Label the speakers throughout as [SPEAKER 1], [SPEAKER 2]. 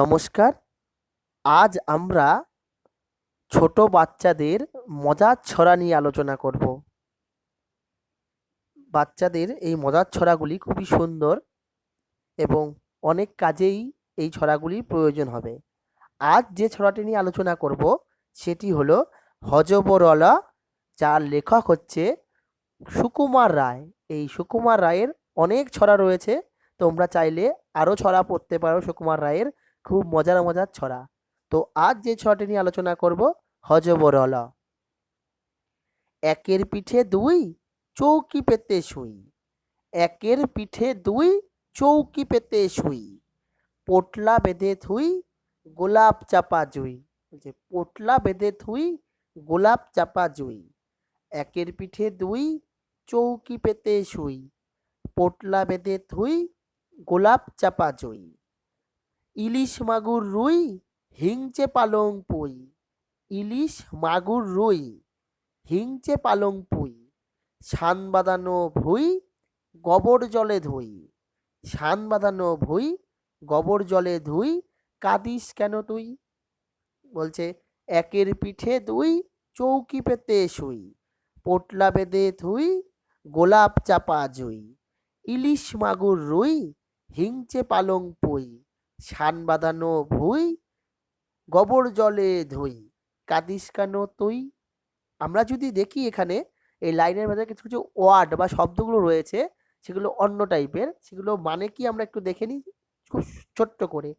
[SPEAKER 1] নমস্কার। আজ আমরা ছোট বাচ্চাদের মজার ছড়া নিয়ে আলোচনা করব। বাচ্চাদের এই মজার ছড়াগুলি খুবই সুন্দর এবং অনেক কাজেই এই ছড়াগুলি প্রয়োজন হবে। আজ যে ছড়াটি নিয়ে আলোচনা করব সেটি হলো হযবরল, যার লেখক হচ্ছে সুকুমার রায়। এই সুকুমার রায়ের অনেক ছড়া রয়েছে, তোমরা চাইলে আরও ছড়া পড়তে পারো সুকুমার রায়ের। খুব মজার মজার ছড়া। তো আজ যে ছড়াটি নিয়ে আলোচনা করব, হযবরল। একের পিঠে দুই, চৌকি পেতে শুই। একের পিঠে দুই, চৌকি পেতে শুই। পোটলা বেঁধে থুই, গোলাপ চাপা জুই। বলছে পোটলা বেঁধে থুই, গোলাপ চাপা জুই। একের পিঠে দুই, চৌকি পেতে শুই। পোটলা বেঁধে থুই, গোলাপ চাপা জুই। ইলিশ মাগুর রুই, হিংচে পালং পুই। ইলিশ মাগুর রুই, হিংচে পালং পুই। শান বাঁধানো ভুই, গোবর জলে ধুই। শান বাঁধানো ভুই, গোবর জলে ধুই, কাঁদিস কেন তুই? বলছে, একের পিঠে দুই, চৌকি পেতে শুই। পোটলা বেঁধে থুই গোলাপ চাপা জুই। ইলিশ মাগুর রুই, হিংচে পালং পুই। শান বাঁধানো ভুই, গোবর জলে ধুই, কাঁদিস কেন তুই? আমরা যদি দেখি এখানে, এই লাইনের মধ্যে কিছু কিছু ওয়ার্ড বা শব্দগুলো রয়েছে, সেগুলো অন্য টাইপের, সেগুলো মানে কি আমরা একটু দেখে নিই? খুব ছোট্ট করে।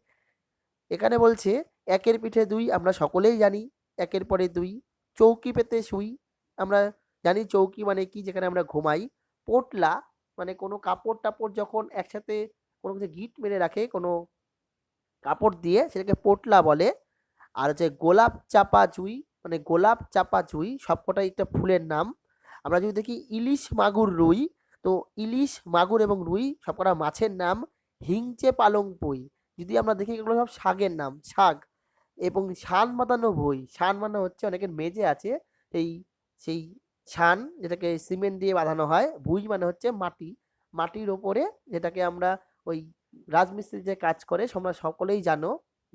[SPEAKER 1] এখানে বলছে, একের পিঠে দুই, আমরা সকলেই জানি, একের পরে দুই, চৌকি পেতে শুই। আমরা জানি চৌকি মানে কি, যেখানে আমরা ঘুমাই। পোটলা মানে কোনো কাপড় টাপড় যখন একসাথে কোনো কিছু গিট মেরে রাখে, কোনো কাপড় দিয়ে সেটাকে পোটলা বলে। আর হচ্ছে গোলাপ চাপা জুই মানে গোলাপ চাপা জুই সবকটাই একটা ফুলের নাম। আমরা যদি দেখি ইলিশ মাগুর রুই, তো ইলিশ মাগুর এবং রুই সবকটা মাছের নাম হিংচে পালং পুই। যদি আমরা দেখি এগুলো সব শাকের নাম, শাক। এবং শান বাঁধানো বই, শান মানে হচ্ছে অনেকের মেজে আছে। এই সেই ছান যেটাকে সিমেন্ট দিয়ে বাঁধানো হয়, ভুই মানে হচ্ছে মাটি। মাটির ওপরে যেটাকে আমরা ওই রাজমিস্ত্রি যে কাজ করে তোমরা সকলেই জানো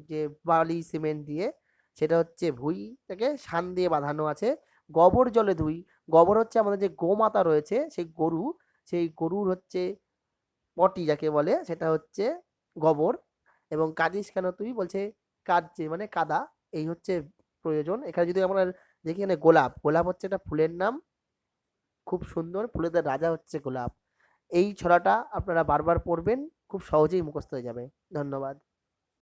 [SPEAKER 1] যে বালি সিমেন্ট দিয়ে সেটা হচ্ছে ভুই থেকে শান দিয়ে বাঁধানো আছে, গোবর জলে ধুই। গোবর হচ্ছে আমাদের যে গোমাতা রয়েছে, সেই গরু, সেই গরুর হচ্ছে পটি যাকে বলে, সেটা হচ্ছে গোবর এবং কাঁদিস কেন তুই? বলছে কাঁদছে মানে কাদা। এই হচ্ছে প্রয়োজন। এখানে যদি আমরা দেখি এখানে গোলাপ গোলাপ হচ্ছে একটা ফুলের নাম। খুব সুন্দর, ফুলেদের রাজা হচ্ছে গোলাপ। এই ছড়াটা আপনারা বারবার পড়বেন। খুব সহজেই মুখস্থ হয়ে যাবে। ধন্যবাদ।